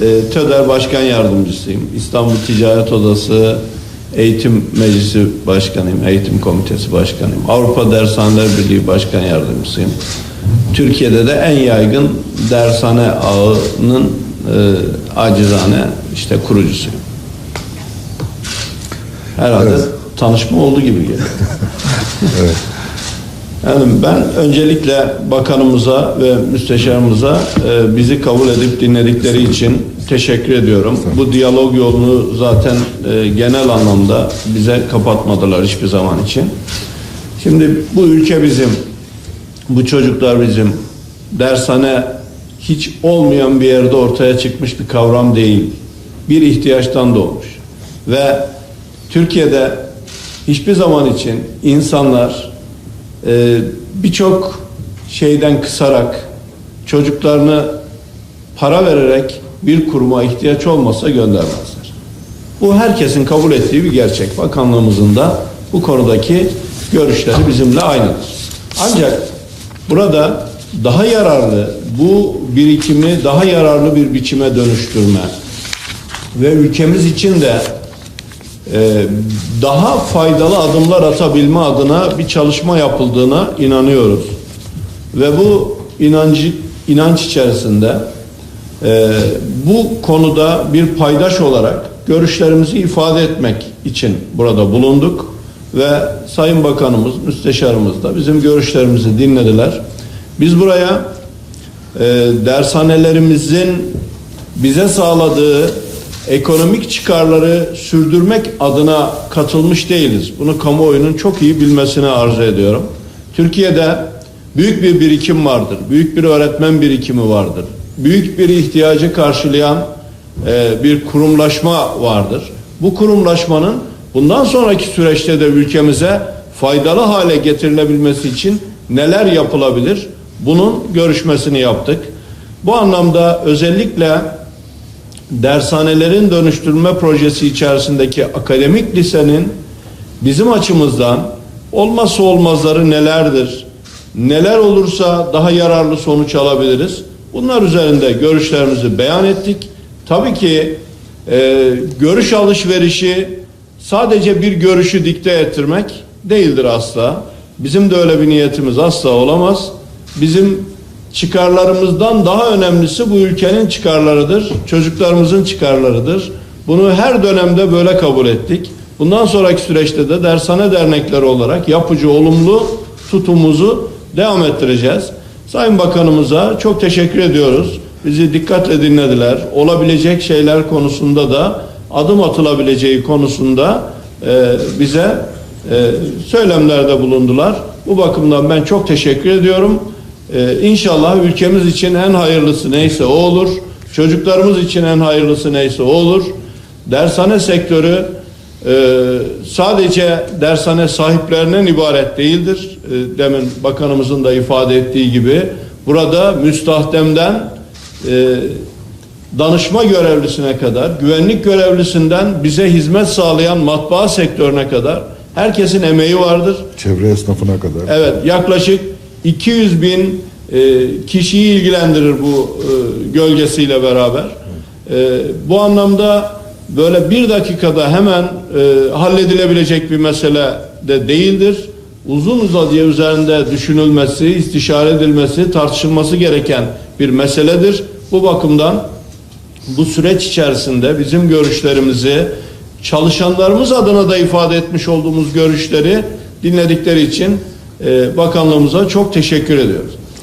e, TÖDER Başkan Yardımcısıyım. İstanbul Ticaret Odası Eğitim Meclisi Başkanıyım. Eğitim Komitesi Başkanıyım. Avrupa Dershaneler Birliği Başkan Yardımcısıyım. Türkiye'de de en yaygın dershane ağının e, acizane işte kurucusuyum. Herhalde Evet. tanışma oldu gibi geliyor. Evet. Yani ben öncelikle bakanımıza ve müsteşarımıza e, bizi kabul edip dinledikleri için teşekkür ediyorum. Bu diyalog yolunu zaten e, genel anlamda bize kapatmadılar hiçbir zaman için. Şimdi bu ülke bizim, bu çocuklar bizim. Dershane hiç olmayan bir yerde ortaya çıkmış bir kavram değil. Bir ihtiyaçtan doğmuş. Ve Türkiye'de hiçbir zaman için insanlar e, birçok şeyden kısarak çocuklarını para vererek bir kuruma ihtiyaç olmasa göndermezler. Bu herkesin kabul ettiği bir gerçek. Bakanlığımızın da bu konudaki görüşleri bizimle aynıdır. Ancak burada daha yararlı bu birikimi daha yararlı bir biçime dönüştürme ve ülkemiz için de daha faydalı adımlar atabilme adına bir çalışma yapıldığına inanıyoruz. Ve bu inancı inanç içerisinde e, bu konuda bir paydaş olarak görüşlerimizi ifade etmek için burada bulunduk ve Sayın Bakanımız, Müsteşarımız da bizim görüşlerimizi dinlediler. Biz buraya e, dershanelerimizin bize sağladığı ekonomik çıkarları sürdürmek adına katılmış değiliz. Bunu kamuoyunun çok iyi bilmesini arzu ediyorum. Türkiye'de büyük bir birikim vardır. Büyük bir öğretmen birikimi vardır. Büyük bir ihtiyacı karşılayan e, bir kurumlaşma vardır. Bu kurumlaşmanın bundan sonraki süreçte de ülkemize faydalı hale getirilebilmesi için neler yapılabilir? Bunun görüşmesini yaptık. Bu anlamda özellikle dershanelerin dönüştürme projesi içerisindeki akademik lisenin bizim açımızdan olmazsa olmazları nelerdir? Neler olursa daha yararlı sonuç alabiliriz? Bunlar üzerinde görüşlerimizi beyan ettik. Tabii ki e, görüş alışverişi sadece bir görüşü dikte ettirmek değildir asla. Bizim de öyle bir niyetimiz asla olamaz. Bizim çıkarlarımızdan daha önemlisi bu ülkenin çıkarlarıdır. Çocuklarımızın çıkarlarıdır. Bunu her dönemde böyle kabul ettik. Bundan sonraki süreçte de dershane dernekleri olarak yapıcı olumlu tutumuzu devam ettireceğiz. Sayın Bakanımıza çok teşekkür ediyoruz. Bizi dikkatle dinlediler. Olabilecek şeyler konusunda da adım atılabileceği konusunda e, bize e, söylemlerde bulundular. Bu bakımdan ben çok teşekkür ediyorum. Ee, inşallah ülkemiz için en hayırlısı neyse o olur. Çocuklarımız için en hayırlısı neyse o olur. Dershane sektörü e, sadece dershane sahiplerinden ibaret değildir. E, demin bakanımızın da ifade ettiği gibi burada müstahdemden e, danışma görevlisine kadar, güvenlik görevlisinden bize hizmet sağlayan matbaa sektörüne kadar herkesin emeği vardır. Çevre esnafına kadar. Evet yaklaşık 200 bin e, kişiyi ilgilendirir bu e, gölgesiyle beraber. E, bu anlamda böyle bir dakikada hemen halledilebilecek bir mesele de değildir. Uzun uzadıya üzerinde düşünülmesi, istişare edilmesi, tartışılması gereken bir meseledir. Bu bakımdan bu süreç içerisinde bizim görüşlerimizi çalışanlarımız adına da ifade etmiş olduğumuz görüşleri dinledikleri için bakanlığımıza çok teşekkür ediyoruz.